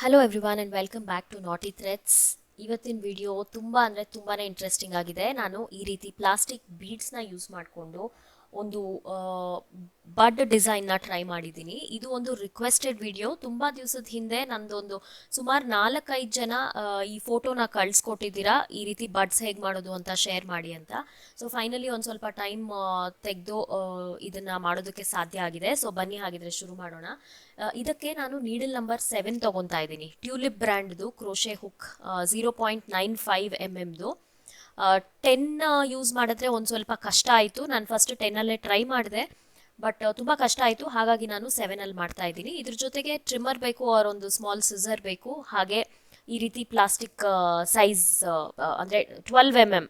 Hello everyone and welcome back to Naati threads ಇವತ್ತಿನ video ತುಂಬ ಅಂದರೆ ತುಂಬಾ ಇಂಟ್ರೆಸ್ಟಿಂಗ್ ಆಗಿದೆ. ನಾನು ಈ ರೀತಿ ಪ್ಲಾಸ್ಟಿಕ್ ಬೀಡ್ಸ್ನ ಯೂಸ್ ಮಾಡಿಕೊಂಡು ಒಂದು ಬಡ್ ಡಿಸೈನ್ನ ಟ್ರೈ ಮಾಡಿದ್ದೀನಿ. ಇದು ಒಂದು ರಿಕ್ವೆಸ್ಟೆಡ್ ವಿಡಿಯೋ. ತುಂಬ ದಿವಸದ ಹಿಂದೆ ನಂದೊಂದು ಸುಮಾರು ನಾಲ್ಕೈದು ಜನ ಈ ಫೋಟೋನ ಕಳಿಸ್ಕೊಟ್ಟಿದ್ದೀರಾ. ಈ ರೀತಿ ಬಡ್ಸ್ ಹೇಗೆ ಮಾಡೋದು ಅಂತ ಶೇರ್ ಮಾಡಿ ಅಂತ. ಸೊ, ಫೈನಲಿ ಒಂದು ಸ್ವಲ್ಪ ಟೈಮ್ ತೆಗೆದು ಇದನ್ನು ಮಾಡೋದಕ್ಕೆ ಸಾಧ್ಯ ಆಗಿದೆ. ಸೊ, ಬನ್ನಿ ಹಾಗಿದ್ರೆ ಶುರು ಮಾಡೋಣ. ಇದಕ್ಕೆ ನಾನು ನೀಡಲ್ ನಂಬರ್ ಸೆವೆನ್ ತೊಗೊತಾ ಇದ್ದೀನಿ. Tulip ಬ್ರ್ಯಾಂಡ್ದು crochet hook zero point nine five M ಎಮ್ದು ten use ಮಾಡಿದ್ರೆ ಒಂದು ಸ್ವಲ್ಪ ಕಷ್ಟ ಆಯಿತು. ನಾನು ಫಸ್ಟ್ ಟೆನ್ನಲ್ಲೇ ಟ್ರೈ ಮಾಡಿದೆ. ಬಟ್ ತುಂಬ ಕಷ್ಟ ಆಯಿತು. ಹಾಗಾಗಿ ನಾನು ಸೆವೆನಲ್ಲಿ ಮಾಡ್ತಾ ಇದ್ದೀನಿ. ಇದ್ರ ಜೊತೆಗೆ ಟ್ರಿಮ್ಮರ್ ಬೇಕು ಅವ್ರ ಒಂದು ಸ್ಮಾಲ್ ಸಿಸರ್ ಬೇಕು. ಹಾಗೆ ಈ ರೀತಿ ಪ್ಲಾಸ್ಟಿಕ್ ಸೈಜ್ ಅಂದರೆ twelve M M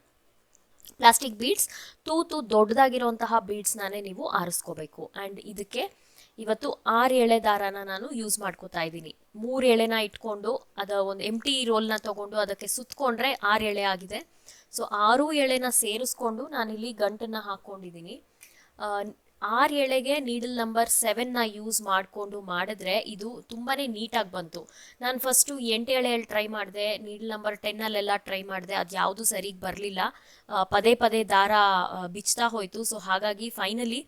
plastic beads ತೂತು ದೊಡ್ಡದಾಗಿರುವಂತಹ ಬೀಡ್ಸ್ನಾನೇ ನೀವು ಆರಿಸ್ಕೋಬೇಕು. ಆ್ಯಂಡ್ ಇದಕ್ಕೆ ಇವತ್ತು ಆರು ಎಳೆ ದಾರಾನ ನಾನು ಯೂಸ್ ಮಾಡ್ಕೋತಾ ಇದ್ದೀನಿ. ಮೂರು ಎಳೆನ ಇಟ್ಕೊಂಡು ಅದ ಒಂದು ಎಂ ಟಿ ರೋಲ್ನ ತಗೊಂಡು ಅದಕ್ಕೆ ಸುತ್ತಕೊಂಡ್ರೆ ಆರು ಎಳೆ ಆಗಿದೆ. ಸೊ ಆರು ಎಳೆನ ಸೇರಿಸ್ಕೊಂಡು ನಾನಿಲ್ಲಿ ಗಂಟನ್ನ ಹಾಕ್ಕೊಂಡಿದ್ದೀನಿ. ಆರು ಎಳೆಗೆ ನೀಡಲ್ ನಂಬರ್ ಸೆವೆನ್ನ ಯೂಸ್ ಮಾಡಿಕೊಂಡು ಮಾಡಿದ್ರೆ ಇದು ತುಂಬಾ ನೀಟಾಗಿ ಬಂತು. ನಾನು ಫಸ್ಟು ಎಂಟು ಎಳೆಯಲ್ಲಿ ಟ್ರೈ ಮಾಡಿದೆ ನೀಡಲ್ ನಂಬರ್ ಟೆನ್ನಲ್ಲೆಲ್ಲ ಟ್ರೈ ಮಾಡಿದೆ, ಅದು ಯಾವುದು ಸರಿಗೆ ಬರಲಿಲ್ಲ. ಪದೇ ಪದೇ ದಾರ ಬಿಚ್ತಾ ಹೋಯಿತು. ಸೊ ಹಾಗಾಗಿ ಫೈನಲಿ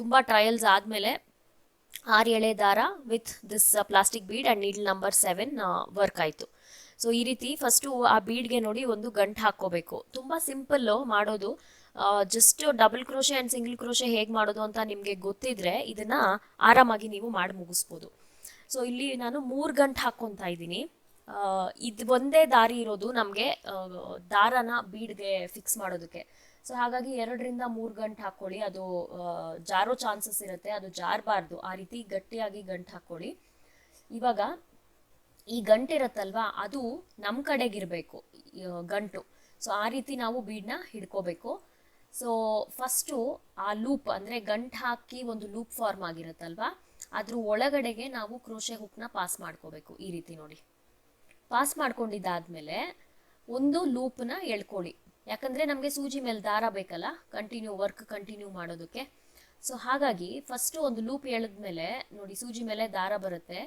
ತುಂಬ ಟ್ರಯಲ್ಸ್ ಆದಮೇಲೆ ಆರು ಎಳೆ ದಾರ with this plastic bead and needle number seven work ಆಯಿತು. ಸೊ ಈ ರೀತಿ ಫಸ್ಟು ಆ ಬೀಡ್ಗೆ ನೋಡಿ ಒಂದು ಗಂಟು ಹಾಕ್ಕೋಬೇಕು. ತುಂಬ ಸಿಂಪಲ್ಲು ಮಾಡೋದು. Just double crochet and single crochet ಹೇಗೆ ಮಾಡೋದು ಅಂತ ನಿಮಗೆ ಗೊತ್ತಿದ್ರೆ ಇದನ್ನು ಆರಾಮಾಗಿ ನೀವು ಮಾಡಿ ಮುಗಿಸ್ಬೋದು. ಸೊ ಇಲ್ಲಿ ನಾನು ಮೂರು ಗಂಟು ಹಾಕ್ಕೊತಾ ಇದ್ದೀನಿ. ಇದು ಒಂದೇ ದಾರಿ ಇರೋದು ನಮಗೆ ದಾರನ ಬೀಡ್ಗೆ ಫಿಕ್ಸ್ ಮಾಡೋದಕ್ಕೆ. ಸೊ ಹಾಗಾಗಿ ಎರಡರಿಂದ ಮೂರು ಗಂಟು ಹಾಕ್ಕೊಳ್ಳಿ. ಅದು ಜಾರೋ ಚಾನ್ಸಸ್ ಇರುತ್ತೆ. ಅದು ಜಾರಬಾರ್ದು. ಆ ರೀತಿ ಗಟ್ಟಿಯಾಗಿ ಗಂಟು ಹಾಕ್ಕೊಳ್ಳಿ. ಇವಾಗ ಈ ಗಂಟು ಇರುತ್ತಲ್ವಾ, ಅದು ನಮ್ಮ ಕಡೆಗಿರಬೇಕು ಗಂಟು. ಸೊ ಆ ರೀತಿ ನಾವು ಬೀಡನ್ನ ಹಿಡ್ಕೋಬೇಕು. ಸೊ ಫಸ್ಟು ಆ ಲೂಪ್ ಅಂದರೆ ಗಂಟು ಹಾಕಿ ಒಂದು ಲೂಪ್ ಫಾರ್ಮ್ ಆಗಿರುತ್ತಲ್ವಾ, ಅದ್ರ ಒಳಗಡೆಗೆ ನಾವು ಕ್ರೋಶೆ ಹುಕ್ನ ಪಾಸ್ ಮಾಡ್ಕೋಬೇಕು ಈ ರೀತಿ ನೋಡಿ. ಪಾಸ್ ಮಾಡ್ಕೊಂಡಿದ್ದಾದ್ಮೇಲೆ ಒಂದು ಲೂಪ್ನ ಎಳ್ಕೊಳ್ಳಿ. ಯಾಕಂದರೆ ನಮಗೆ ಸೂಜಿ ಮೇಲೆ ದಾರ ಬೇಕಲ್ಲ ಕಂಟಿನ್ಯೂ ವರ್ಕ್ ಕಂಟಿನ್ಯೂ ಮಾಡೋದಕ್ಕೆ. ಸೊ ಹಾಗಾಗಿ ಫಸ್ಟು ಒಂದು ಲೂಪ್ ಎಳೆದ್ಮೇಲೆ ನೋಡಿ, ಸೂಜಿ ಮೇಲೆ ದಾರ ಬರುತ್ತೆ.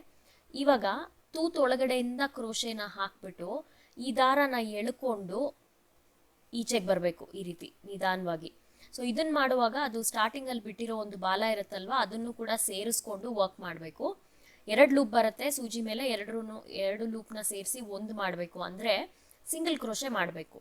ಇವಾಗ ತೂತು ಒಳಗಡೆಯಿಂದ ಕ್ರೋಶೆನ ಹಾಕ್ಬಿಟ್ಟು ಈ ದಾರನ ಎಳ್ಕೊಂಡು ಈಚೆಗೆ ಬರಬೇಕು ಈ ರೀತಿ ನಿಧಾನವಾಗಿ. ಸೊ ಇದನ್ನ ಮಾಡುವಾಗ ಅದು ಸ್ಟಾರ್ಟಿಂಗಲ್ಲಿ ಬಿಟ್ಟಿರೋ ಒಂದು ಬಾಲ ಇರುತ್ತಲ್ವಾ, ಅದನ್ನು ಕೂಡ ಸೇರಿಸ್ಕೊಂಡು ವರ್ಕ್ ಮಾಡಬೇಕು. ಎರಡು ಲೂಪ್ ಬರುತ್ತೆ, ಸೂಜಿ ಮೇಲೆ ಎರಡರೂ ಎರಡು ಲೂಪ್ನ ಸೇರಿಸಿ ಒಂದು ಮಾಡಬೇಕು. ಅಂದರೆ ಸಿಂಗಲ್ ಕ್ರೋಶೆ ಮಾಡಬೇಕು.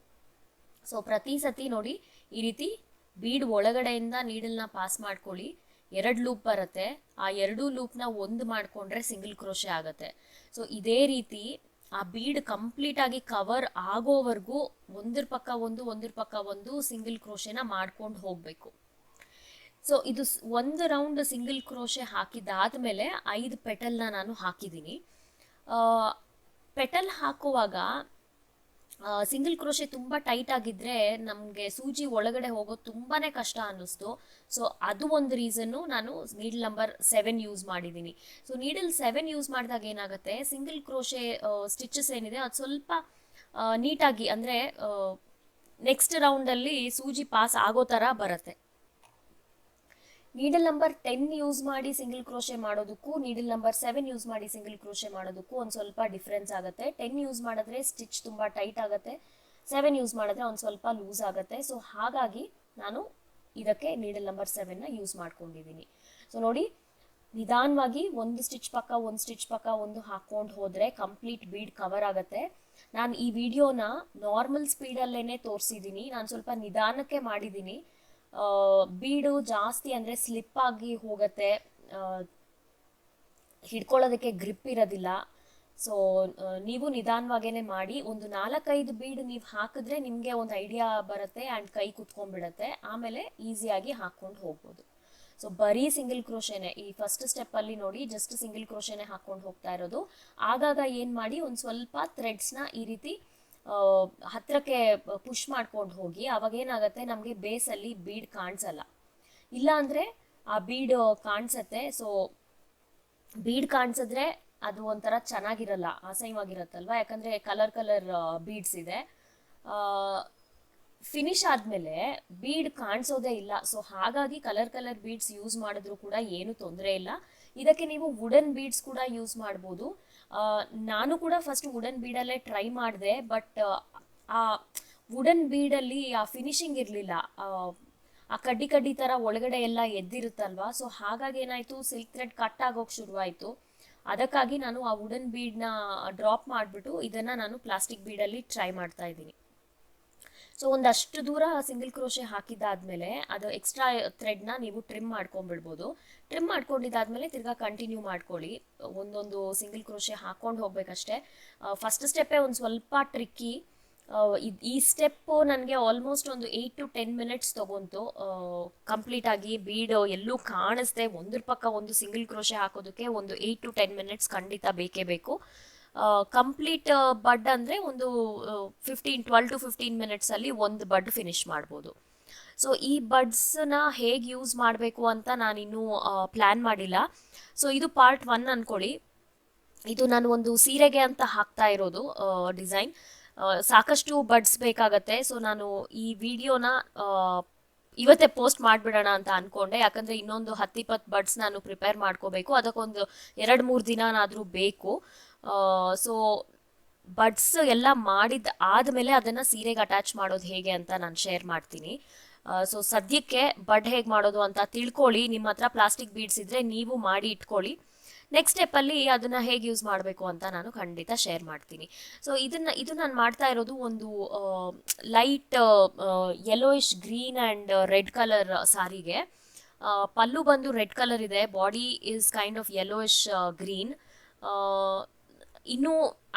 ಸೊ ಪ್ರತಿ ಸತಿ ನೋಡಿ ಈ ರೀತಿ ಬೀಡ್ ಒಳಗಡೆಯಿಂದ ನೀಡಲ್ನ ಪಾಸ್ ಮಾಡ್ಕೊಳ್ಳಿ. ಎರಡು ಲೂಪ್ ಬರುತ್ತೆ. ಆ ಎರಡೂ ಲೂಪ್ನ ಒಂದು ಮಾಡಿಕೊಂಡ್ರೆ ಸಿಂಗಲ್ ಕ್ರೋಶೆ ಆಗುತ್ತೆ. ಸೊ ಇದೇ ರೀತಿ ಆ ಬೀಡ್ ಕಂಪ್ಲೀಟ್ ಆಗಿ ಕವರ್ ಆಗೋವರೆಗೂ ಒಂದ್ರ ಪಕ್ಕ ಒಂದು, ಒಂದ್ರ ಪಕ್ಕ ಒಂದು ಸಿಂಗಲ್ ಕ್ರೋಶೆನ ಮಾಡ್ಕೊಂಡು ಹೋಗಬೇಕು. ಸೊ ಇದು ಒಂದು ರೌಂಡ್ ಸಿಂಗಲ್ ಕ್ರೋಶೆ ಹಾಕಿದಾದ್ಮೇಲೆ ಐದು ಪೆಟಲ್ನ ನಾನು ಹಾಕಿದ್ದೀನಿ. ಪೆಟಲ್ ಹಾಕುವಾಗ ಸಿಂಗಲ್ ಕ್ರೋಶೆ ತುಂಬ ಟೈಟ್ ಆಗಿದ್ರೆ ನಮಗೆ ಸೂಜಿ ಒಳಗಡೆ ಹೋಗೋದು ತುಂಬಾ ಕಷ್ಟ ಅನ್ನಿಸ್ತು. ಸೊ ಅದು ಒಂದು ರೀಸನ್ನು ನಾನು ನೀಡಲ್ ನಂಬರ್ ಸೆವೆನ್ ಯೂಸ್ ಮಾಡಿದ್ದೀನಿ ಸೊ ನೀಡಲ್ ಸೆವೆನ್ ಯೂಸ್ ಮಾಡಿದಾಗ ಏನಾಗುತ್ತೆ, ಸಿಂಗಲ್ ಕ್ರೋಶೆ ಸ್ಟಿಚಸ್ ಏನಿದೆ, ಅದು ಸ್ವಲ್ಪ ನೀಟಾಗಿ ಅಂದರೆ ನೆಕ್ಸ್ಟ್ ರೌಂಡಲ್ಲಿ ಸೂಜಿ ಪಾಸ್ ಆಗೋ ಥರ ಬರುತ್ತೆ. ನೀಡಲ್ ನಂಬರ್ ಟೆನ್ ಯೂಸ್ ಮಾಡಿ ಸಿಂಗಲ್ ಕ್ರೋಶೆ ಮಾಡೋದಕ್ಕೂ ನೀಡಲ್ ನಂಬರ್ ಸೆವೆನ್ ಯೂಸ್ ಮಾಡಿ ಸಿಂಗಲ್ ಕ್ರೋಶೆ ಮಾಡೋದಕ್ಕೂ ಒಂದು ಸ್ವಲ್ಪ ಡಿಫ್ರೆನ್ಸ್ ಆಗುತ್ತೆ. ಟೆನ್ ಯೂಸ್ ಮಾಡಿದ್ರೆ ಸ್ಟಿಚ್ ತುಂಬ ಟೈಟ್ ಆಗುತ್ತೆ. ಸೆವೆನ್ ಯೂಸ್ ಮಾಡಿದ್ರೆ ಒಂದು ಸ್ವಲ್ಪ ಲೂಸ್ ಆಗುತ್ತೆ. ಸೊ ಹಾಗಾಗಿ ನಾನು ಇದಕ್ಕೆ ನೀಡಲ್ ನಂಬರ್ ಸೆವೆನ್ನ ಯೂಸ್ ಮಾಡ್ಕೊಂಡಿದ್ದೀನಿ. ಸೊ ನೋಡಿ, ನಿಧಾನವಾಗಿ ಒಂದು ಸ್ಟಿಚ್ ಪಕ್ಕ, ಒಂದು ಸ್ಟಿಚ್ ಪಕ್ಕ ಒಂದು ಹಾಕೊಂಡು ಹೋದರೆ ಕಂಪ್ಲೀಟ್ ಬೀಡ್ ಕವರ್ ಆಗುತ್ತೆ. ನಾನು ಈ ವಿಡಿಯೋನ ನಾರ್ಮಲ್ ಸ್ಪೀಡಲ್ಲೇ ತೋರಿಸಿದ್ದೀನಿ. ನಾನು ಸ್ವಲ್ಪ ನಿಧಾನಕ್ಕೆ ಮಾಡಿದ್ದೀನಿ. ಬೀಡು ಜಾಸ್ತಿ ಅಂದರೆ ಸ್ಲಿಪ್ ಆಗಿ ಹೋಗತ್ತೆ. ಹಿಡ್ಕೊಳ್ಳೋದಕ್ಕೆ ಗ್ರಿಪ್ ಇರೋದಿಲ್ಲ. ಸೊ ನೀವು ನಿಧಾನವಾಗೇನೆ ಮಾಡಿ, ಒಂದು ನಾಲ್ಕೈದು ಬೀಡು ನೀವು ಹಾಕಿದ್ರೆ ನಿಮಗೆ ಒಂದು ಐಡಿಯಾ ಬರುತ್ತೆ ಆ್ಯಂಡ್ ಕೈ ಕುತ್ಕೊಂಡ್ಬಿಡತ್ತೆ. ಆಮೇಲೆ ಈಸಿಯಾಗಿ ಹಾಕ್ಕೊಂಡು ಹೋಗ್ಬೋದು. ಸೊ ಬರೀ ಸಿಂಗಲ್ ಕ್ರೋಶೆನೆ ಈ ಫಸ್ಟ್ ಸ್ಟೆಪ್ಪಲ್ಲಿ ನೋಡಿ ಜಸ್ಟ್ ಸಿಂಗಲ್ ಕ್ರೋಶೆನೆ ಹಾಕೊಂಡು ಹೋಗ್ತಾ ಇರೋದು. ಆಗಾಗ ಏನು ಮಾಡಿ, ಒಂದು ಸ್ವಲ್ಪ ಥ್ರೆಡ್ಸ್ನ ಈ ರೀತಿ ಆ, ಹತ್ರಕ್ಕೆ ಪುಷ್ ಮಾಡ್ಕೊಂಡು ಹೋಗಿ ಅವಾಗ ಏನಾಗುತ್ತೆ ನಮಗೆ ಬೇಸಲ್ಲಿ ಬೀಡ್ ಕಾಣಿಸಲ್ಲ. ಇಲ್ಲ ಅಂದರೆ ಆ ಬೀಡ್ ಕಾಣಿಸತ್ತೆ ಸೊ ಬೀಡ್ ಕಾಣಿಸಿದ್ರೆ ಅದು ಒಂಥರ ಚೆನ್ನಾಗಿರಲ್ಲ ಅಸಹ್ಯವಾಗಿರತ್ತಲ್ವಾ? ಯಾಕಂದರೆ ಕಲರ್ ಕಲರ್ ಬೀಡ್ಸ್ ಇದೆ. ಫಿನಿಶ್ ಆದಮೇಲೆ ಬೀಡ್ ಕಾಣಿಸೋದೇ ಇಲ್ಲ. ಸೊ ಹಾಗಾಗಿ ಕಲರ್ ಕಲರ್ ಬೀಡ್ಸ್ ಯೂಸ್ ಮಾಡಿದ್ರು ಕೂಡ ಏನು ತೊಂದರೆ ಇಲ್ಲ. ಇದಕ್ಕೆ ನೀವು ವುಡನ್ ಬೀಡ್ಸ್ ಕೂಡ ಯೂಸ್ ಮಾಡ್ಬೋದು. ನಾನು ಕೂಡ ಫಸ್ಟ್ ವುಡನ್ ಬೀಡಲ್ಲೇ ಟ್ರೈ ಮಾಡಿದೆ ಬಟ್ ಆ ವುಡನ್ ಬೀಡಲ್ಲಿ ಆ ಫಿನಿಶಿಂಗ್ ಇರಲಿಲ್ಲ. ಆ ಕಡ್ಡಿ ಕಡ್ಡಿ ಥರ ಒಳಗಡೆ ಎಲ್ಲ ಎದ್ದಿರುತ್ತಲ್ವಾ? ಸೊ ಹಾಗಾಗಿ ಏನಾಯಿತು ಸಿಲ್ಕ್ ಥ್ರೆಡ್ ಕಟ್ ಆಗೋಕೆ ಶುರುವಾಯಿತು. ಅದಕ್ಕಾಗಿ ನಾನು ಆ ವುಡನ್ ಬೀಡ್ನ ಡ್ರಾಪ್ ಮಾಡಿಬಿಟ್ಟು ಇದನ್ನು ನಾನು ಪ್ಲಾಸ್ಟಿಕ್ ಬೀಡಲ್ಲಿ ಟ್ರೈ ಮಾಡ್ತಾ ಇದ್ದೀನಿ. ಸೊ ಒಂದಷ್ಟು ದೂರ ಸಿಂಗಲ್ ಕ್ರೋಶೆ ಹಾಕಿದ್ದಾದ್ಮೇಲೆ ಅದು ಎಕ್ಸ್ಟ್ರಾ ಥ್ರೆಡ್ನ ನೀವು ಟ್ರಿಮ್ ಮಾಡ್ಕೊಂಡ್ಬಿಡ್ಬೋದು. ಟ್ರಿಮ್ ಮಾಡ್ಕೊಂಡಿದ್ದಾದ್ಮೇಲೆ ತಿರ್ಗಾ ಕಂಟಿನ್ಯೂ ಮಾಡ್ಕೊಳ್ಳಿ. ಒಂದೊಂದು ಸಿಂಗಲ್ ಕ್ರೋಶೆ ಹಾಕೊಂಡು ಹೋಗ್ಬೇಕಷ್ಟೇ. ಫಸ್ಟ್ ಸ್ಟೆಪ್ಪೇ ಒಂದು ಸ್ವಲ್ಪ ಟ್ರಿಕ್ಕಿ ಈ ಸ್ಟೆಪ್ಪು ನನಗೆ ಆಲ್ಮೋಸ್ಟ್ ಒಂದು ಏಯ್ಟ್ ಟು ಟೆನ್ ಮಿನಿಟ್ಸ್ ತೊಗೊಂತು ಕಂಪ್ಲೀಟ್ ಆಗಿ ಬೀಡ್ ಎಲ್ಲೂ ಕಾಣಿಸ್ದೆ. ಒಂದ್ರ ಪಕ್ಕ ಒಂದು ಸಿಂಗಲ್ ಕ್ರೋಶೆ ಹಾಕೋದಕ್ಕೆ ಒಂದು ಏಯ್ಟ್ ಟು ಟೆನ್ ಮಿನಿಟ್ಸ್ ಖಂಡಿತ ಬೇಕೇ ಬೇಕು. ಕಂಪ್ಲೀಟ್ ಬಡ್ ಅಂದರೆ ಒಂದು ಫಿಫ್ಟೀನ್ ಟ್ವೆಲ್ ಟು ಫಿಫ್ಟೀನ್ ಮಿನಿಟ್ಸಲ್ಲಿ ಒಂದು ಬಡ್ ಫಿನಿಶ್ ಮಾಡ್ಬೋದು. ಸೊ ಈ ಬಡ್ಸ್ನ ಹೇಗೆ ಯೂಸ್ ಮಾಡಬೇಕು ಅಂತ ನಾನಿನ್ನೂ ಪ್ಲ್ಯಾನ್ ಮಾಡಿಲ್ಲ. ಸೊ ಇದು ಪಾರ್ಟ್ ಒನ್ ಅಂದ್ಕೊಳ್ಳಿ ಇದು ನಾನು ಒಂದು ಸೀರೆಗೆ ಅಂತ ಹಾಕ್ತಾ ಇರೋದು ಡಿಸೈನ್ ಸಾಕಷ್ಟು ಬಡ್ಸ್ ಬೇಕಾಗತ್ತೆ. ಸೊ ನಾನು ಈ ವಿಡಿಯೋನ ಇವತ್ತೇ ಪೋಸ್ಟ್ ಮಾಡಿಬಿಡೋಣ ಅಂತ ಅನ್ಕೊಂಡೆ. ಯಾಕಂದರೆ ಇನ್ನೊಂದು ಹತ್ತಿಪ್ಪತ್ತು ಬಡ್ಸ್ ನಾನು ಪ್ರಿಪೇರ್ ಮಾಡ್ಕೋಬೇಕು. ಅದಕ್ಕೊಂದು ಎರಡು ಮೂರು ದಿನನಾದರೂ ಬೇಕು. ಸೊ ಬಡ್ಸ್ ಎಲ್ಲ ಮಾಡಿದ ಆದಮೇಲೆ ಅದನ್ನು ಸೀರೆಗೆ ಅಟ್ಯಾಚ್ ಮಾಡೋದು ಹೇಗೆ ಅಂತ ನಾನು ಶೇರ್ ಮಾಡ್ತೀನಿ. ಸೊ ಸದ್ಯಕ್ಕೆ ಬಡ್ ಹೇಗೆ ಮಾಡೋದು ಅಂತ ತಿಳ್ಕೊಳ್ಳಿ. ನಿಮ್ಮ ಹತ್ರ ಪ್ಲಾಸ್ಟಿಕ್ ಬೀಡ್ಸ್ ಇದ್ದರೆ ನೀವು ಮಾಡಿ ಇಟ್ಕೊಳ್ಳಿ. ನೆಕ್ಸ್ಟ್ ಸ್ಟೆಪ್ಪಲ್ಲಿ ಅದನ್ನು ಹೇಗೆ ಯೂಸ್ ಮಾಡಬೇಕು ಅಂತ ನಾನು ಖಂಡಿತ ಶೇರ್ ಮಾಡ್ತೀನಿ. ಸೊ ಇದನ್ನು, ಇದು ನಾನು ಮಾಡ್ತಾ ಇರೋದು ಒಂದು light yellowish green and red colour ಸಾರಿಗೆ. ಪಲ್ಲು ಬಂದು ರೆಡ್ ಕಲರ್ ಇದೆ. Body is kind of yellowish green ಇನ್ನು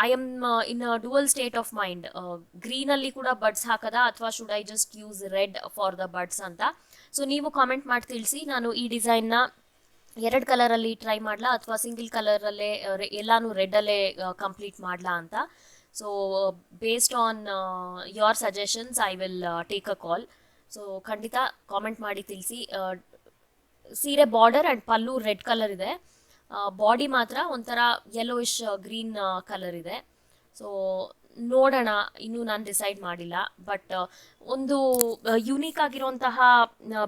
I am in dual state of mind ಗ್ರೀನಲ್ಲಿ ಕೂಡ ಬಡ್ಸ್ ಹಾಕದ ಅಥವಾ should I just use red for the buds ಅಂತ. ಸೊ ನೀವು comment ಮಾಡಿ ತಿಳಿಸಿ. ನಾನು ಈ ಡಿಸೈನ್ನ ಎರಡು ಕಲರಲ್ಲಿ ಟ್ರೈ ಮಾಡಲಾ ಅಥವಾ ಸಿಂಗಲ್ ಕಲರಲ್ಲೇ ಎಲ್ಲಾನು ರೆಡ್ಡಲ್ಲೇ ಕಂಪ್ಲೀಟ್ ಮಾಡಲಾ ಅಂತ. So based on your suggestions I will take a call so ಖಂಡಿತ ಕಾಮೆಂಟ್ ಮಾಡಿ ತಿಳಿಸಿ. ಸೀರೆ border and pallu red colour ಇದೆ. ಬಾಡಿ ಮಾತ್ರ ಒಂಥರ ಯೆಲ್ಲೋಯಿಶ್ ಗ್ರೀನ್ ಕಲರ್ ಇದೆ. ಸೊ ನೋಡೋಣ. ಇನ್ನೂ ನಾನು ಡಿಸೈಡ್ ಮಾಡಿಲ್ಲ. ಬಟ್ ಒಂದು ಯುನೀಕ್ ಆಗಿರುವಂತಹ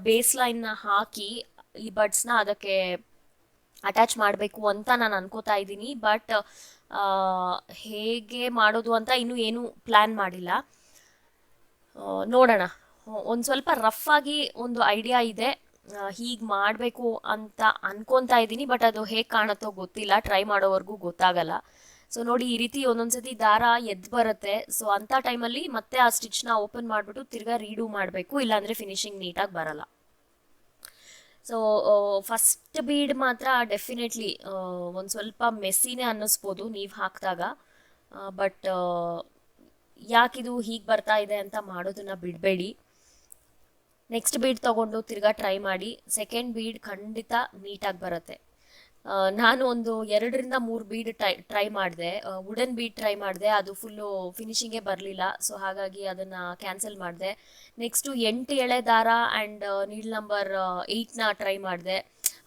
ಬೇಸ್ ಲೈನ್ನ ಹಾಕಿ ಈ ಬಡ್ಸ್ನ ಅದಕ್ಕೆ ಅಟ್ಯಾಚ್ ಮಾಡಬೇಕು ಅಂತ ನಾನು ಅನ್ಕೋತಾ ಇದ್ದೀನಿ. ಬಟ್ ಹೇಗೆ ಮಾಡೋದು ಅಂತ ಇನ್ನೂ ಏನೂ ಪ್ಲ್ಯಾನ್ ಮಾಡಿಲ್ಲ. ನೋಡೋಣ. ಒಂದು ಸ್ವಲ್ಪ ರಫ್ ಆಗಿ ಒಂದು ಐಡಿಯಾ ಇದೆ. ಹೀಗೆ ಮಾಡಬೇಕು ಅಂತ ಅನ್ಕೊತಾ ಇದ್ದೀನಿ, ಬಟ್ ಅದು ಹೇಗೆ ಕಾಣುತ್ತೋ ಗೊತ್ತಿಲ್ಲ. ಟ್ರೈ ಮಾಡೋವರೆಗೂ ಗೊತ್ತಾಗಲ್ಲ. ಸೊ ನೋಡಿ, ಈ ರೀತಿ ಒಂದೊಂದ್ಸತಿ ದಾರ ಎದ್ದು ಬರುತ್ತೆ. ಸೊ ಅಂಥ ಟೈಮಲ್ಲಿ ಮತ್ತೆ ಆ ಸ್ಟಿಚ್ನ ಓಪನ್ ಮಾಡಿಬಿಟ್ಟು ತಿರ್ಗಾ ರೀಡೂ ಮಾಡಬೇಕು, ಇಲ್ಲಾಂದರೆ ಫಿನಿಶಿಂಗ್ ನೀಟಾಗಿ ಬರಲ್ಲ. ಸೊ ಫಸ್ಟ್ ಬೀಡ್ ಮಾತ್ರ ಡೆಫಿನೆಟ್ಲಿ ಒಂದು ಸ್ವಲ್ಪ ಮೆಸ್ಸಿನೇ ಅನ್ನಿಸ್ಬೋದು ನೀವು ಹಾಕಿದಾಗ. ಬಟ್ ಯಾಕಿದು ಹೀಗೆ ಬರ್ತಾ ಇದೆ ಅಂತ ಮಾಡೋದನ್ನ ಬಿಡಬೇಡಿ. ನೆಕ್ಸ್ಟ್ ಬೀಡ್ ತಗೊಂಡು ತಿರ್ಗಾ ಟ್ರೈ ಮಾಡಿ ಸೆಕೆಂಡ್ ಬೀಡ್ ಖಂಡಿತ ನೀಟಾಗಿ ಬರುತ್ತೆ. ನಾನು ಒಂದು ಎರಡರಿಂದ ಮೂರು ಬೀಡ್ ಟ್ರೈ ಟ್ರೈ ಮಾಡಿದೆ. ವುಡನ್ ಬೀಡ್ ಟ್ರೈ ಮಾಡಿದೆ, ಅದು ಫುಲ್ಲು ಫಿನಿಶಿಂಗೇ ಬರಲಿಲ್ಲ. ಸೊ ಹಾಗಾಗಿ ಅದನ್ನು ಕ್ಯಾನ್ಸಲ್ ಮಾಡಿದೆ. ನೆಕ್ಸ್ಟು ಎಂಟು ಎಳೆ ದಾರ ಆ್ಯಂಡ್ ನೀಲ್ ನಂಬರ್ ಏಯ್ಟ್ನ ಟ್ರೈ ಮಾಡಿದೆ.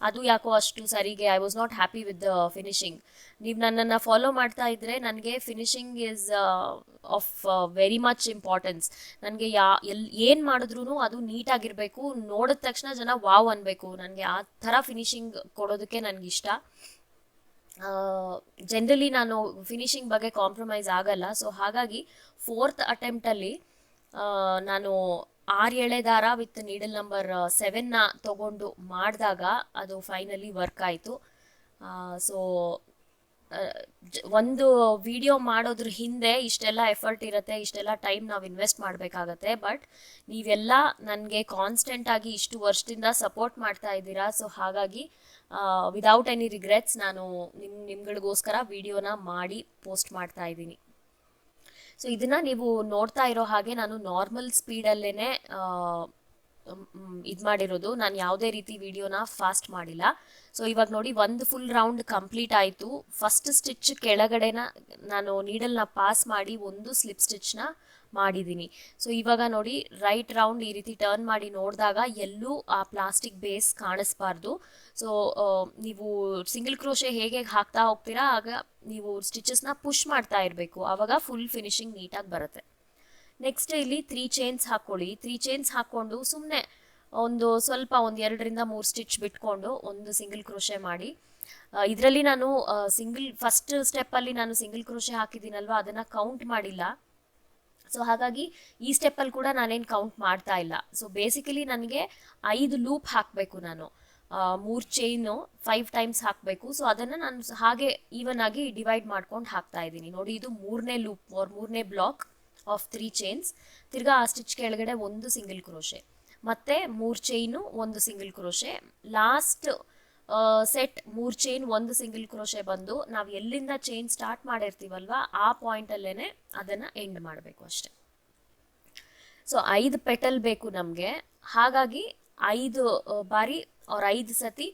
ಅದು ಯಾಕೋ ಅಷ್ಟು ಸರಿಗೆ I was not happy with the finishing ನೀವು ನನ್ನನ್ನು ಫಾಲೋ ಮಾಡ್ತಾ ಇದ್ದರೆ ನನಗೆ finishing is of very much importance ನನಗೆ ಯಾ, ಎಲ್, ಏನು ಮಾಡಿದ್ರೂ ಅದು ನೀಟಾಗಿರಬೇಕು. ನೋಡಿದ ತಕ್ಷಣ ಜನ ವಾವ್ ಅನ್ಬೇಕು. ನನಗೆ ಆ ಥರ ಫಿನಿಶಿಂಗ್ ಕೊಡೋದಕ್ಕೆ ನನಗೆ ಇಷ್ಟ ಜನರಲಿ ನಾನು ಫಿನಿಶಿಂಗ್ ಬಗ್ಗೆ ಕಾಂಪ್ರಮೈಸ್ ಆಗಲ್ಲ. ಸೊ ಹಾಗಾಗಿ ಫೋರ್ತ್ ಅಟೆಂಪ್ಟಲ್ಲಿ ನಾನು ಆರು ಎಳೆ ದಾರ ವಿತ್ ನೀಡಲ್ ನಂಬರ್ ಸೆವೆನ್ನ ತಗೊಂಡು ಮಾಡಿದಾಗ ಅದು ಫೈನಲಿ ವರ್ಕ್ ಆಯಿತು. ಸೊ ಒಂದು ವಿಡಿಯೋ ಮಾಡೋದ್ರ ಹಿಂದೆ ಇಷ್ಟೆಲ್ಲ ಎಫರ್ಟ್ ಇರುತ್ತೆ, ಇಷ್ಟೆಲ್ಲ ಟೈಮ್ ನಾವು ಇನ್ವೆಸ್ಟ್ ಮಾಡಬೇಕಾಗತ್ತೆ. ಬಟ್ ನೀವೆಲ್ಲ ನನಗೆ ಕಾನ್ಸ್ಟೆಂಟ್ ಆಗಿ ಇಷ್ಟು ವರ್ಷದಿಂದ ಸಪೋರ್ಟ್ ಮಾಡ್ತಾ ಇದ್ದೀರಾ. ಸೊ ಹಾಗಾಗಿ ವಿದೌಟ್ ಎನಿ ರಿಗ್ರೆಟ್ಸ್ ನಾನು ನಿಮ್ಮ ನಿಮ್ಗಳಿಗೋಸ್ಕರ ವಿಡಿಯೋನ ಮಾಡಿ ಪೋಸ್ಟ್ ಮಾಡ್ತಾ ಇದ್ದೀನಿ. ಸೊ ಇದನ್ನ ನೀವು ನೋಡ್ತಾ ಇರೋ ಹಾಗೆ ನಾನು ನಾರ್ಮಲ್ ಸ್ಪೀಡಲ್ಲೇ ಇದು ಮಾಡಿರೋದು. ನಾನು ಯಾವುದೇ ರೀತಿ ವಿಡಿಯೋನ ಫಾಸ್ಟ್ ಮಾಡಿಲ್ಲ. ಸೊ ಇವಾಗ ನೋಡಿ ಒಂದು ಫುಲ್ ರೌಂಡ್ ಕಂಪ್ಲೀಟ್ ಆಯಿತು. ಫಸ್ಟ್ ಸ್ಟಿಚ್ ಕೆಳಗಡೆನ ನಾನು ನೀಡಲ್ನ ಪಾಸ್ ಮಾಡಿ ಒಂದು ಸ್ಲಿಪ್ ಸ್ಟಿಚ್ನ ಮಾಡಿದ್ದೀನಿ. ಸೊ ಇವಾಗ ನೋಡಿ ರೈಟ್ ರೌಂಡ್ ಈ ರೀತಿ ಟರ್ನ್ ಮಾಡಿ ನೋಡಿದಾಗ ಎಲ್ಲೂ ಆ ಪ್ಲಾಸ್ಟಿಕ್ ಬೇಸ್ ಕಾಣಿಸ್ಬಾರ್ದು. ಸೊ ನೀವು ಸಿಂಗಲ್ ಕ್ರೋಶೆ ಹೇಗೆ ಹಾಕ್ತಾ ಹೋಗ್ತೀರಾ, ಆಗ ನೀವು ಸ್ಟಿಚಸ್ನ ಪುಷ್ ಮಾಡ್ತಾ ಇರಬೇಕು. ಆವಾಗ ಫುಲ್ ಫಿನಿಶಿಂಗ್ ನೀಟಾಗಿ ಬರುತ್ತೆ. ನೆಕ್ಸ್ಟ್ ಇಲ್ಲಿ ತ್ರೀ ಚೈನ್ಸ್ ಹಾಕ್ಕೊಳ್ಳಿ ತ್ರೀ ಚೈನ್ಸ್ ಹಾಕ್ಕೊಂಡು ಸುಮ್ಮನೆ ಒಂದು ಸ್ವಲ್ಪ ಒಂದು ಎರಡರಿಂದ ಮೂರು ಸ್ಟಿಚ್ ಬಿಟ್ಕೊಂಡು ಒಂದು ಸಿಂಗಲ್ ಕ್ರೋಶೆ ಮಾಡಿ. ಇದರಲ್ಲಿ ನಾನು ಸಿಂಗಲ್ ಫಸ್ಟ್ ಸ್ಟೆಪ್ಪಲ್ಲಿ ನಾನು ಸಿಂಗಲ್ ಕ್ರೋಶೆ ಹಾಕಿದ್ದೀನಲ್ವಾ, ಅದನ್ನು ಕೌಂಟ್ ಮಾಡಿಲ್ಲ. ಸೊ ಹಾಗಾಗಿ ಈ ಸ್ಟೆಪ್ಪಲ್ಲಿ ಕೂಡ ನಾನೇನು ಕೌಂಟ್ ಮಾಡ್ತಾ ಇಲ್ಲ. ಸೊ ಬೇಸಿಕಲಿ ನನಗೆ ಐದು ಲೂಪ್ ಹಾಕಬೇಕು ನಾನು. ಮೂರು ಚೈನು ಫೈವ್ ಟೈಮ್ಸ್ ಹಾಕಬೇಕು. ಸೊ ಅದನ್ನು ನಾನು ಹಾಗೆ ಈವನ್ ಆಗಿ ಡಿವೈಡ್ ಮಾಡ್ಕೊಂಡು ಹಾಕ್ತಾ ಇದ್ದೀನಿ. ನೋಡಿ, ಇದು ಮೂರನೇ ಲೂಪ್ ಆರ್ ಮೂರನೇ ಬ್ಲಾಕ್ ಆಫ್ ತ್ರೀ ಚೈನ್ಸ್ ತಿರ್ಗಾ ಆ ಸ್ಟಿಚ್ ಕೆಳಗಡೆ ಒಂದು ಸಿಂಗಲ್ ಕ್ರೋಶೆ ಮತ್ತೆ ಮೂರು ಚೈನು ಒಂದು ಸಿಂಗಲ್ ಕ್ರೋಶೆ ಲಾಸ್ಟ್ ಸೆಟ್ ಮೂರು ಚೈನ್ ಒಂದು ಸಿಂಗಲ್ ಕ್ರೋಶೆ ಬಂದು ನಾವು ಎಲ್ಲಿಂದ ಚೈನ್ ಸ್ಟಾರ್ಟ್ ಮಾಡಿರ್ತೀವಲ್ವಾ, ಆ ಪಾಯಿಂಟಲ್ಲೇ ಅದನ್ನು ಎಂಡ್ ಮಾಡಬೇಕು ಅಷ್ಟೆ. ಸೊ ಐದು ಪೆಟಲ್ ಬೇಕು ನಮಗೆ. ಹಾಗಾಗಿ ಐದು ಬಾರಿ ಅವ್ರ ಐದು ಸತಿ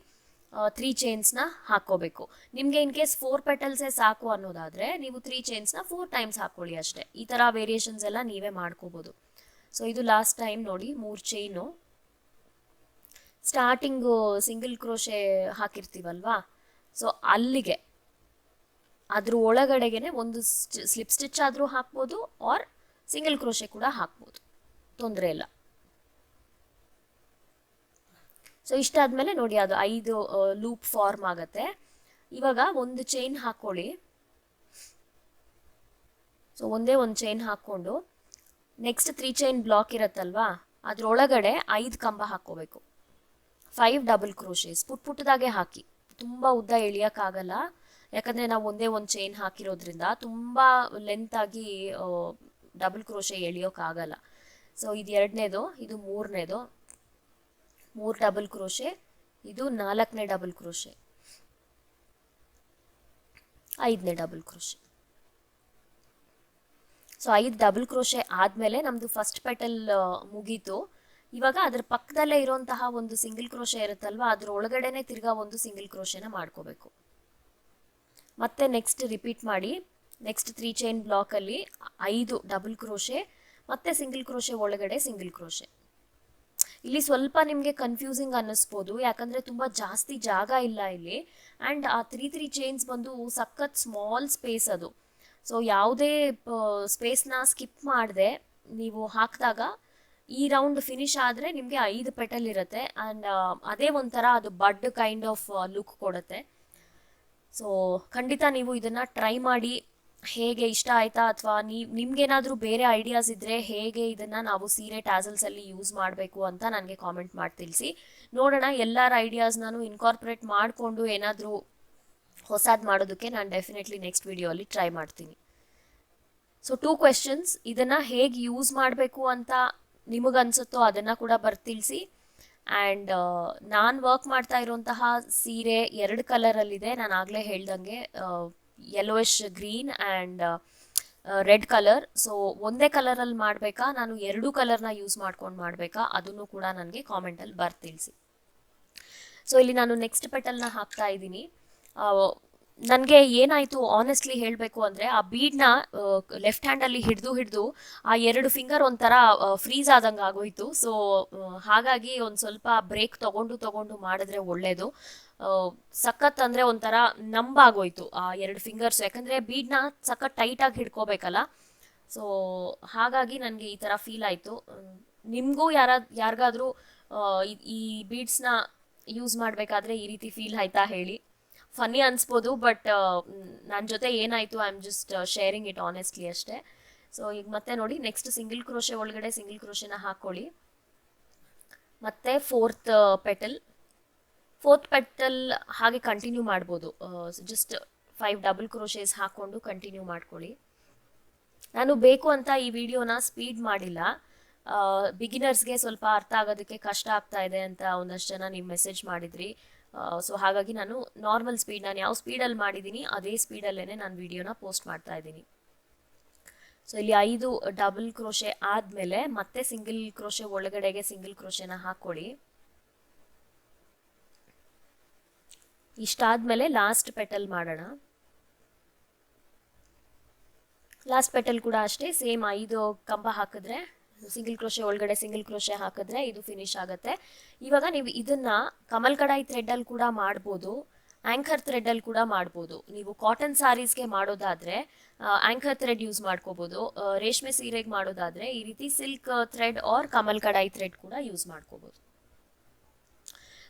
ತ್ರೀ ಚೈನ್ಸ್ನ ಹಾಕೋಬೇಕು ನಿಮಗೆ ಇನ್ ಕೇಸ್ ಫೋರ್ ಪೆಟಲ್ಸೇ ಸಾಕು ಅನ್ನೋದಾದರೆ ನೀವು ತ್ರೀ ಚೈನ್ಸ್ನ ಫೋರ್ ಟೈಮ್ಸ್ ಹಾಕ್ಕೊಳ್ಳಿ ಅಷ್ಟೇ. ಈ ಥರ ವೇರಿಯೇಷನ್ಸ್ ಎಲ್ಲ ನೀವೇ ಮಾಡ್ಕೋಬೋದು. ಸೊ ಇದು ಲಾಸ್ಟ್ ಟೈಮ್ ನೋಡಿ ಮೂರು ಚೈನು ಸ್ಟಾರ್ಟಿಂಗು ಸಿಂಗಲ್ ಕ್ರೋಶೆ ಹಾಕಿರ್ತೀವಲ್ವಾ? ಸೊ ಅಲ್ಲಿಗೆ. ಅದ್ರ ಒಳಗಡೆಗೆ ಒಂದು ಸ್ಲಿಪ್ ಸ್ಟಿಚ್ ಆದರೂ ಹಾಕ್ಬೋದು ಆರ್ ಸಿಂಗಲ್ ಕ್ರೋಶೆ ಕೂಡ ಹಾಕ್ಬೋದು. ತೊಂದರೆ ಇಲ್ಲ. ಸೊ ಇಷ್ಟಾದ್ಮೇಲೆ ನೋಡಿ ಅದು ಐದು ಲೂಪ್ ಫಾರ್ಮ್ ಆಗತ್ತೆ. ಇವಾಗ ಒಂದು ಚೈನ್ ಹಾಕ್ಕೊಳ್ಳಿ ಸೊ ಒಂದೇ ಒಂದು ಚೈನ್ ಹಾಕ್ಕೊಂಡು ನೆಕ್ಸ್ಟ್ ತ್ರೀ ಚೈನ್ ಬ್ಲಾಕ್ ಇರತ್ತಲ್ವಾ? ಅದ್ರೊಳಗಡೆ ಐದು ಕಂಬ ಹಾಕ್ಕೋಬೇಕು. ಫೈವ್ ಡಬಲ್ ಕ್ರೋಶೇಸ್ ಪುಟ್ ಪುಟ್ಟದಾಗೆ ಹಾಕಿ. ತುಂಬ ಉದ್ದ ಎಳಿಯೋಕ್ಕಾಗಲ್ಲ. ಯಾಕಂದರೆ ನಾವು ಒಂದೇ ಒಂದು ಚೈನ್ ಹಾಕಿರೋದ್ರಿಂದ ತುಂಬ ಲೆಂತಾಗಿ ಡಬಲ್ ಕ್ರೋಶೆ ಎಳಿಯೋಕ್ಕಾಗಲ್ಲ ಸೊ ಇದು ಎರಡನೇದು, ಇದು ಮೂರನೇದು. ಮೂರು ಡಬಲ್ ಕ್ರೋಶೆ ಇದು ನಾಲ್ಕನೇ ಡಬಲ್ ಕ್ರೋಶೆ ಐದನೇ ಡಬಲ್ ಕ್ರೋಶೆ ಸೊ ಐದು ಡಬಲ್ ಕ್ರೋಶೆ ಆದಮೇಲೆ ನಮ್ಮದು ಫಸ್ಟ್ ಪೆಟಲ್ ಮುಗೀತು. ಇವಾಗ ಅದ್ರ ಪಕ್ಕದಲ್ಲೇ ಇರುವಂತಹ ಒಂದು ಸಿಂಗಲ್ ಕ್ರೋಶೆ ಇರುತ್ತಲ್ವಾ, ಅದ್ರ ಒಳಗಡೆನೆ ತಿರ್ಗಾ ಒಂದು ಸಿಂಗಲ್ ಕ್ರೋಶೆನ ಮಾಡ್ಕೋಬೇಕು. ಮತ್ತೆ ನೆಕ್ಸ್ಟ್ ರಿಪೀಟ್ ಮಾಡಿ ನೆಕ್ಸ್ಟ್ ತ್ರೀ ಚೈನ್ ಬ್ಲಾಕಲ್ಲಿ ಐದು ಡಬಲ್ ಕ್ರೋಶೆ ಮತ್ತೆ ಸಿಂಗಲ್ ಕ್ರೋಶೆ ಒಳಗಡೆ ಸಿಂಗಲ್ ಕ್ರೋಶೆ ಇಲ್ಲಿ ಸ್ವಲ್ಪ ನಿಮಗೆ ಕನ್ಫ್ಯೂಸಿಂಗ್ ಅನ್ನಿಸ್ಬೋದು, ಯಾಕಂದರೆ ತುಂಬ ಜಾಸ್ತಿ ಜಾಗ ಇಲ್ಲ ಇಲ್ಲಿ ಆ್ಯಂಡ್ ಆ ತ್ರೀ ತ್ರೀ ಚೈನ್ಸ್ ಬಂದು ಸಖತ್ ಸ್ಮಾಲ್ ಸ್ಪೇಸ್ ಅದು. ಸೊ ಯಾವುದೇ ಸ್ಪೇಸ್ನ ಸ್ಕಿಪ್ ಮಾಡದೆ, ನೀವು ಹಾಕಿದಾಗ ಈ ರೌಂಡ್ ಫಿನಿಶ್ ಆದರೆ ನಿಮಗೆ ಐದು ಪೆಟಲ್ ಇರುತ್ತೆ. ಆ್ಯಂಡ್ ಅದೇ ಒಂಥರ ಅದು ಬಡ್ ಕೈಂಡ್ ಆಫ್ ಲುಕ್ ಕೊಡುತ್ತೆ. ಸೊ ಖಂಡಿತ ನೀವು ಇದನ್ನು ಟ್ರೈ ಮಾಡಿ ಹೇಗೆ ಇಷ್ಟ ಆಯ್ತಾ ಅಥವಾ ನೀವು ನಿಮ್ಗೇನಾದರೂ ಬೇರೆ ಐಡಿಯಾಸ್ ಇದ್ದರೆ ಹೇಗೆ ಇದನ್ನು ನಾವು ಸೀರೆ ಟ್ಯಾಸಲ್ಸಲ್ಲಿ ಯೂಸ್ ಮಾಡಬೇಕು ಅಂತ ನನಗೆ ಕಾಮೆಂಟ್ ಮಾಡಿ ತಿಳಿಸಿ. ನೋಡೋಣ, ಎಲ್ಲರ ಐಡಿಯಾಸ್ ನಾನು ಇನ್ಕಾರ್ಪೊರೇಟ್ ಮಾಡಿಕೊಂಡು ಏನಾದರೂ ಹೊಸದ್ ಮಾಡೋದಕ್ಕೆ ನಾನು ಡೆಫಿನೆಟ್ಲಿ ನೆಕ್ಸ್ಟ್ ವಿಡಿಯೋಲಿ ಟ್ರೈ ಮಾಡ್ತೀನಿ. ಸೊ ಟೂ ಕ್ವೆಶನ್ಸ್ ಇದನ್ನು ಹೇಗೆ ಯೂಸ್ ಮಾಡಬೇಕು ಅಂತ ನಿಮಗನ್ಸುತ್ತೋ ಅದನ್ನು ಕೂಡ ಬರ್ತಿಳಿಸಿ ಆ್ಯಂಡ್ ನಾನು ವರ್ಕ್ ಮಾಡ್ತಾ ಇರುವಂತಹ ಸೀರೆ ಎರಡು ಕಲರಲ್ಲಿದೆ ನಾನು ಆಗಲೇ ಹೇಳ್ದಂಗೆ yellowish green and red colour so ಒಂದೇ ಕಲರಲ್ಲಿ ಮಾಡಬೇಕಾ? ನಾನು ಎರಡೂ ಕಲರ್ನ ಯೂಸ್ ಮಾಡ್ಕೊಂಡು ಮಾಡಬೇಕಾ? ಅದನ್ನು ಕೂಡ ನನಗೆ ಕಾಮೆಂಟಲ್ಲಿ ಬರ್ತಿಳಿಸಿ ಸೊ ಇಲ್ಲಿ ನಾನು ನೆಕ್ಸ್ಟ್ ಪೆಟಲ್ನ ಹಾಕ್ತಾ ಇದ್ದೀನಿ. ನನಗೆ ಏನಾಯಿತು ಆನೆಸ್ಟ್ಲಿ ಹೇಳಬೇಕು ಅಂದರೆ ಆ ಬೀಡ್ನ ಲೆಫ್ಟ್ ಹ್ಯಾಂಡಲ್ಲಿ ಹಿಡಿದು ಹಿಡಿದು ಆ ಎರಡು ಫಿಂಗರ್ ಒಂಥರ ಫ್ರೀಸ್ ಆದಂಗೆ ಆಗೋಯ್ತು. ಸೊ ಹಾಗಾಗಿ ಒಂದು ಸ್ವಲ್ಪ ಬ್ರೇಕ್ ತಗೊಂಡು ತಗೊಂಡು ಮಾಡಿದ್ರೆ ಒಳ್ಳೆಯದು ಸಖತ್ ಅಂದರೆ ಒಂಥರ ನಂಬಾಗೋಯ್ತು ಆ ಎರಡು ಫಿಂಗರ್ಸ್ ಯಾಕಂದರೆ ಬೀಡ್ನ ಸಖತ್ ಟೈಟಾಗಿ ಹಿಡ್ಕೋಬೇಕಲ್ಲ. ಸೊ ಹಾಗಾಗಿ ನನಗೆ ಈ ಥರ ಫೀಲ್ ಆಯ್ತು. ನಿಮಗೂ ಯಾರ, ಯಾರಿಗಾದ್ರೂ ಈ ಬೀಡ್ಸ್ನ ಯೂಸ್ ಮಾಡಬೇಕಾದ್ರೆ ಈ ರೀತಿ ಫೀಲ್ ಆಯ್ತಾ ಹೇಳಿ. ಫನ್ನಿ ಅನ್ಸ್ಬೋದು ಬಟ್ ನನ್ನ ಜೊತೆ ಏನಾಯ್ತು I am just sharing it honestly ಅಷ್ಟೇ. ಸೊ ಈಗ ಮತ್ತೆ ನೋಡಿ ನೆಕ್ಸ್ಟ್ ಸಿಂಗಲ್ ಕ್ರೋಶೆ ಒಳಗಡೆ ಸಿಂಗಲ್ ಕ್ರೋಶೆನ ಹಾಕ್ಕೊಳ್ಳಿ ಮತ್ತೆ ಫೋರ್ತ್ ಪೆಟಲ್ ಫೋರ್ತ್ ಪೆಟಲ್ ಹಾಗೆ ಕಂಟಿನ್ಯೂ ಮಾಡ್ಬೋದು. ಜಸ್ಟ್ ಫೈವ್ ಡಬಲ್ ಕ್ರೋಶೇಸ್ ಹಾಕ್ಕೊಂಡು ಕಂಟಿನ್ಯೂ ಮಾಡ್ಕೊಳ್ಳಿ. ನಾನು ಬೇಕು ಅಂತ ಈ ವಿಡಿಯೋನ ಸ್ಪೀಡ್ ಮಾಡಿಲ್ಲ. ಬಿಗಿನರ್ಸ್ಗೆ ಸ್ವಲ್ಪ ಅರ್ಥ ಆಗೋದಕ್ಕೆ ಕಷ್ಟ ಆಗ್ತಾ ಇದೆ ಅಂತ ಒಂದಷ್ಟು ಜನ ನೀವು ಮೆಸೇಜ್ ಮಾಡಿದ್ರಿ. ಸೊ ಹಾಗಾಗಿ ನಾನು ನಾರ್ಮಲ್ ಸ್ಪೀಡ್ ನಾನು ಯಾವ ಸ್ಪೀಡಲ್ಲಿ ಮಾಡಿದ್ದೀನಿ ಅದೇ ಸ್ಪೀಡಲ್ಲೇ ನಾನು ವಿಡಿಯೋನ ಪೋಸ್ಟ್ ಮಾಡ್ತಾ ಇದ್ದೀನಿ. ಸೊ ಇಲ್ಲಿ ಐದು ಡಬಲ್ ಕ್ರೋಶೆ ಆದಮೇಲೆ ಮತ್ತೆ ಸಿಂಗಲ್ ಕ್ರೋಶೆ ಒಳಗಡೆಗೆ ಸಿಂಗಲ್ ಕ್ರೋಶೆನ ಹಾಕ್ಕೊಳ್ಳಿ. ಇಷ್ಟಾದ್ಮೇಲೆ ಲಾಸ್ಟ್ ಪೆಟಲ್ ಮಾಡೋಣ. ಲಾಸ್ಟ್ ಪೆಟಲ್ ಕೂಡ ಅಷ್ಟೇ ಸೇಮ್ ಐದು ಕಂಬ ಹಾಕಿದ್ರೆ ಸಿಂಗಲ್ ಕ್ರೋಶೆ ಒಳಗಡೆ ಸಿಂಗಲ್ ಕ್ರೋಶೆ ಹಾಕಿದ್ರೆ ಇದು ಫಿನಿಶ್ ಆಗುತ್ತೆ. ಇವಾಗ ನೀವು ಇದನ್ನ ಕಮಲ್ ಕಡಾಯಿ ಥ್ರೆಡ್ಡಲ್ಲಿ ಕೂಡ ಮಾಡ್ಬೋದು ಥ್ರೆಡ್ ಅಲ್ಲಿ ಕೂಡ ಮಾಡ್ಬೋದು. ನೀವು ಕಾಟನ್ ಸ್ಯಾರೀಸ್ಗೆ ಮಾಡೋದಾದ್ರೆ ಆಂಕರ್ ಥ್ರೆಡ್ ಯೂಸ್ ಮಾಡ್ಕೋಬೋದು. ರೇಷ್ಮೆ ಸೀರೆಗೆ ಮಾಡೋದಾದ್ರೆ ಈ ರೀತಿ ಸಿಲ್ಕ್ ಥ್ರೆಡ್ ಆರ್ ಕಮಲ್ ಕಡಾಯಿ ಥ್ರೆಡ್ ಕೂಡ ಯೂಸ್ ಮಾಡ್ಕೋಬೋದು.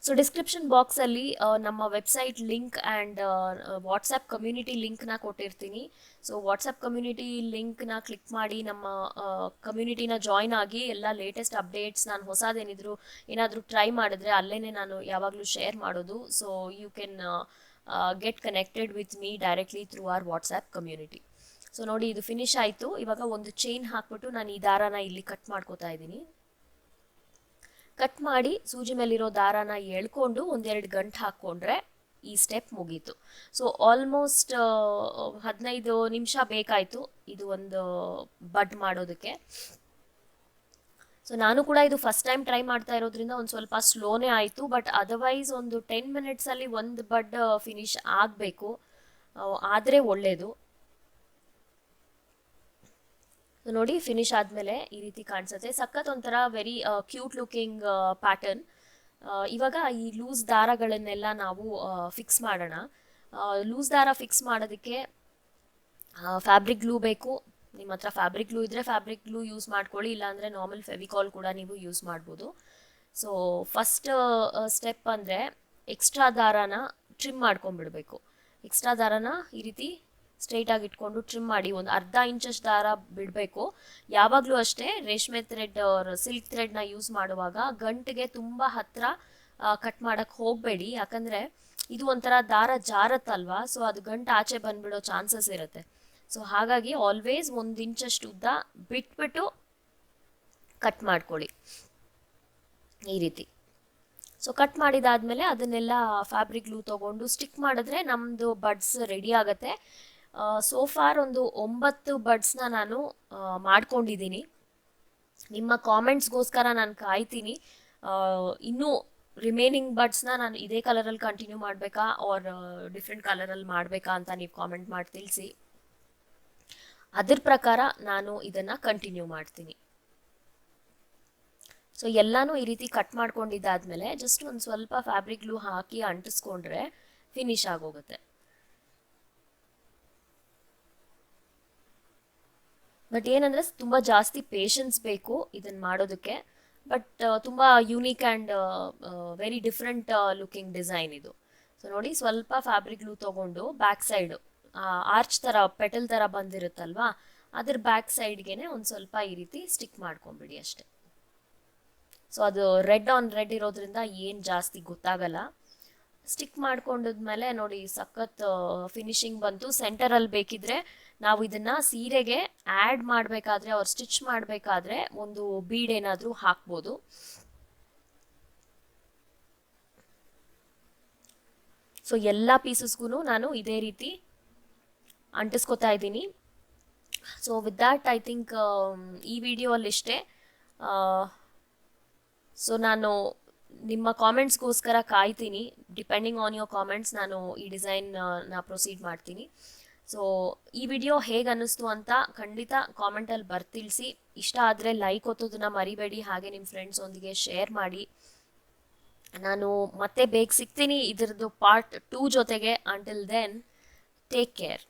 ಸೊ ಡಿಸ್ಕ್ರಿಪ್ಷನ್ ಬಾಕ್ಸಲ್ಲಿ ನಮ್ಮ website link and WhatsApp community ಲಿಂಕ್ನ ಕೊಟ್ಟಿರ್ತೀನಿ. ಸೊ ವಾಟ್ಸಪ್ ಕಮ್ಯುನಿಟಿ ಲಿಂಕ್ನ ಕ್ಲಿಕ್ ಮಾಡಿ ನಮ್ಮ ಕಮ್ಯುನಿಟಿನ ಜಾಯ್ನ್ ಆಗಿ ಎಲ್ಲ ಲೇಟೆಸ್ಟ್ ಅಪ್ಡೇಟ್ಸ್ ನಾನು ಹೊಸದೇನಿದ್ರು ಏನಾದರೂ ಟ್ರೈ ಮಾಡಿದ್ರೆ ಅಲ್ಲೇ ನಾನು ಯಾವಾಗಲೂ ಶೇರ್ ಮಾಡೋದು. So you can get connected with me directly through our WhatsApp community so ನೋಡಿ ಇದು ಫಿನಿಶ್ ಆಯಿತು. ಇವಾಗ ಒಂದು ಚೈನ್ ಹಾಕ್ಬಿಟ್ಟು ನಾನು ಈ ದಾರಾನ ಇಲ್ಲಿ ಕಟ್ ಮಾಡ್ಕೋತಾ ಇದ್ದೀನಿ. ಕಟ್ ಮಾಡಿ ಸೂಜಿ ಮೇಲಿರೋ ದಾರಾನ ಎಳ್ಕೊಂಡು ಒಂದೆರಡು ಗಂಟು ಹಾಕ್ಕೊಂಡ್ರೆ ಈ ಸ್ಟೆಪ್ ಮುಗೀತು. ಸೊ ಆಲ್ಮೋಸ್ಟ್ ಹದಿನೈದು ನಿಮಿಷ ಬೇಕಾಯಿತು ಇದು ಒಂದು ಬಡ್ ಮಾಡೋದಕ್ಕೆ. ಸೊ ನಾನು ಕೂಡ ಇದು ಫಸ್ಟ್ ಟೈಮ್ ಟ್ರೈ ಮಾಡ್ತಾ ಇರೋದ್ರಿಂದ ಒಂದು ಸ್ವಲ್ಪ ಸ್ಲೋನೇ ಆಯಿತು ಬಟ್ ಅದರ್ವೈಸ್ ಒಂದು ಟೆನ್ ಮಿನಿಟ್ಸಲ್ಲಿ ಒಂದು ಬಡ್ ಫಿನಿಶ್ ಆಗಬೇಕು. ಆದರೆ ಒಳ್ಳೆಯದು ನೋಡಿ ಫಿನಿಶ್ ಆದಮೇಲೆ ಈ ರೀತಿ ಕಾಣಿಸುತ್ತೆ. ಸಖತ್ ಒಂಥರ ವೆರಿ ಕ್ಯೂಟ್ ಲುಕಿಂಗ್ ಪ್ಯಾಟರ್ನ್ ಇವಾಗ ಈ ಲೂಸ್ ದಾರಗಳನ್ನೆಲ್ಲ ನಾವು ಫಿಕ್ಸ್ ಮಾಡೋಣ. ಲೂಸ್ ದಾರ ಫಿಕ್ಸ್ ಮಾಡೋದಕ್ಕೆ ಫ್ಯಾಬ್ರಿಕ್ ಗ್ಲೂ ಬೇಕು. ನಿಮ್ಮ ಹತ್ರ ಫ್ಯಾಬ್ರಿಕ್ ಗ್ಲೂ ಇದ್ದರೆ ಫ್ಯಾಬ್ರಿಕ್ ಗ್ಲೂ ಯೂಸ್ ಮಾಡ್ಕೊಳ್ಳಿ, ಇಲ್ಲಾಂದರೆ ನಾರ್ಮಲ್ ಫೆವಿಕಾಲ್ ಕೂಡ ನೀವು ಯೂಸ್ ಮಾಡ್ಬೋದು. ಸೊ ಫಸ್ಟ್ ಸ್ಟೆಪ್ ಅಂದರೆ ಎಕ್ಸ್ಟ್ರಾ ದಾರಾನ ಟ್ರಿಮ್ ಮಾಡ್ಕೊಂಡ್ಬಿಡ್ಬೇಕು. ಎಕ್ಸ್ಟ್ರಾ ದಾರಾನ ಈ ರೀತಿ ಸ್ಟ್ರೈಟಾಗಿ ಇಟ್ಕೊಂಡು ಟ್ರಿಮ್ ಮಾಡಿ ಒಂದು ಅರ್ಧ ಇಂಚಷ್ಟು ದಾರ ಬಿಡಬೇಕು. ಯಾವಾಗಲೂ ಅಷ್ಟೇ ರೇಷ್ಮೆ ಥ್ರೆಡ್ ಸಿಲ್ಕ್ ಥ್ರೆಡ್ನ ಯೂಸ್ ಮಾಡುವಾಗ ಗಂಟಿಗೆ ತುಂಬ ಹತ್ತಿರ ಕಟ್ ಮಾಡೋಕ್ಕೆ ಹೋಗಬೇಡಿ. ಯಾಕಂದರೆ ಇದು ಒಂಥರ ದಾರ ಜಾರತ್ತಲ್ವಾ? ಸೊ ಅದು ಗಂಟು ಆಚೆ ಬಂದ್ಬಿಡೋ ಚಾನ್ಸಸ್ ಇರುತ್ತೆ. ಸೊ ಹಾಗಾಗಿ ಆಲ್ವೇಸ್ ಒಂದು ಇಂಚಷ್ಟು ಉದ್ದ ಬಿಟ್ಬಿಟ್ಟು ಕಟ್ ಮಾಡ್ಕೊಳ್ಳಿ. ಈ ರೀತಿ. ಸೊ ಕಟ್ ಮಾಡಿದಾದ್ಮೇಲೆ ಅದನ್ನೆಲ್ಲ ಫ್ಯಾಬ್ರಿಕ್ ಗ್ಲೂ ತೊಗೊಂಡು ಸ್ಟಿಕ್ ಮಾಡಿದ್ರೆ ನಮ್ಮದು ಬಡ್ಸ್ ರೆಡಿ ಆಗುತ್ತೆ. ಸೋ ಫಾರ್ ಒಂದು ಒಂಬತ್ತು ಬಡ್ಸ್ನ ನಾನು ಮಾಡ್ಕೊಂಡಿದ್ದೀನಿ. ನಿಮ್ಮ ಕಾಮೆಂಟ್ಸ್ಗೋಸ್ಕರ ನಾನು ಕಾಯ್ತೀನಿ. ಇನ್ನೂ ರಿಮೈನಿಂಗ್ ಬಡ್ಸ್ನ ನಾನು ಇದೇ ಕಲರಲ್ಲಿ ಕಂಟಿನ್ಯೂ ಮಾಡಬೇಕಾ ಆರ್ ಡಿಫ್ರೆಂಟ್ ಕಲರಲ್ಲಿ ಮಾಡಬೇಕಾ ಅಂತ ನೀವು ಕಾಮೆಂಟ್ ಮಾಡಿ ತಿಳಿಸಿ. ಅದ್ರ ಪ್ರಕಾರ ನಾನು ಇದನ್ನು ಕಂಟಿನ್ಯೂ ಮಾಡ್ತೀನಿ. ಸೊ ಎಲ್ಲನೂ ಈ ರೀತಿ ಕಟ್ ಮಾಡ್ಕೊಂಡಿದ್ದಾದ್ಮೇಲೆ ಜಸ್ಟ್ ಒಂದು ಸ್ವಲ್ಪ ಫ್ಯಾಬ್ರಿಕ್ ಗ್ಲೂ ಹಾಕಿ ಅಂಟಿಸ್ಕೊಂಡ್ರೆ ಫಿನಿಶ್ ಆಗೋಗುತ್ತೆ. ಬಟ್ ಏನಂದರೆ ತುಂಬ ಜಾಸ್ತಿ ಪೇಷನ್ಸ್ ಬೇಕು ಇದನ್ನು ಮಾಡೋದಕ್ಕೆ. ಬಟ್ ತುಂಬ unique and very different looking design ಇದು. ಸೊ ನೋಡಿ, ಸ್ವಲ್ಪ ಫ್ಯಾಬ್ರಿಕ್ ಲೂ ತಗೊಂಡು ಬ್ಯಾಕ್ ಸೈಡು ಆರ್ಚ್ ಥರ ಪೆಟಲ್ ಥರ ಬಂದಿರುತ್ತಲ್ವಾ, ಅದ್ರ ಬ್ಯಾಕ್ ಸೈಡ್ಗೆ ಒಂದು ಸ್ವಲ್ಪ ಈ ರೀತಿ ಸ್ಟಿಕ್ ಮಾಡ್ಕೊಂಬಿಡಿ ಅಷ್ಟೆ. ಸೊ ಅದು ರೆಡ್ ಆನ್ ರೆಡ್ ಇರೋದ್ರಿಂದ ಏನು ಜಾಸ್ತಿ ಗೊತ್ತಾಗಲ್ಲ. ಸ್ಟಿಕ್ ಮಾಡ್ಕೊಂಡಿದ್ಮೇಲೆ ನೋಡಿ ಸಖತ್ ಫಿನಿಶಿಂಗ್ ಬಂತು. ಸೆಂಟರಲ್ಲಿ ಬೇಕಿದ್ರೆ ನಾವು ಇದನ್ನ ಸೀರೆಗೆ ಆ್ಯಡ್ ಮಾಡಬೇಕಾದ್ರೆ ಅವ್ರು ಸ್ಟಿಚ್ ಮಾಡಬೇಕಾದ್ರೆ ಒಂದು ಬೀಡ್ ಏನಾದರೂ ಹಾಕ್ಬೋದು. ಸೊ ಎಲ್ಲ ಪೀಸಸ್ಗೂ ನಾನು ಇದೇ ರೀತಿ ಅಂಟಿಸ್ಕೊತಾ ಇದ್ದೀನಿ. So with that I think ಈ ವಿಡಿಯೋ ಅಲ್ಲಿ ಇಷ್ಟೇ ಸೊ ನಾನು ನಿಮ್ಮ ಕಾಮೆಂಟ್ಸ್ಗೋಸ್ಕರ ಕಾಯ್ತೀನಿ. ಡಿಪೆಂಡಿಂಗ್ ಆನ್ ಯೋರ್ ಕಾಮೆಂಟ್ಸ್ ನಾನು ಈ ಡಿಸೈನ್ ನಾ ಪ್ರೊಸೀಡ್ ಮಾಡ್ತೀನಿ. ಸೊ ಈ ವಿಡಿಯೋ ಹೇಗೆ ಅನ್ನಿಸ್ತು ಅಂತ ಖಂಡಿತ ಕಾಮೆಂಟಲ್ಲಿ ಬರ್ತಿಳಿಸಿ ಇಷ್ಟ ಆದರೆ ಲೈಕ್ ಒತ್ತೋದನ್ನ ಮರಿಬೇಡಿ. ಹಾಗೆ ನಿಮ್ಮ ಫ್ರೆಂಡ್ಸ್ ಒಂದಿಗೆ ಶೇರ್ ಮಾಡಿ. ನಾನು ಮತ್ತೆ ಬೇಗ ಸಿಗ್ತೀನಿ. ಇದರದ್ದು ಪಾರ್ಟ್ ಟೂ ಜೊತೆಗೆ. Until then take care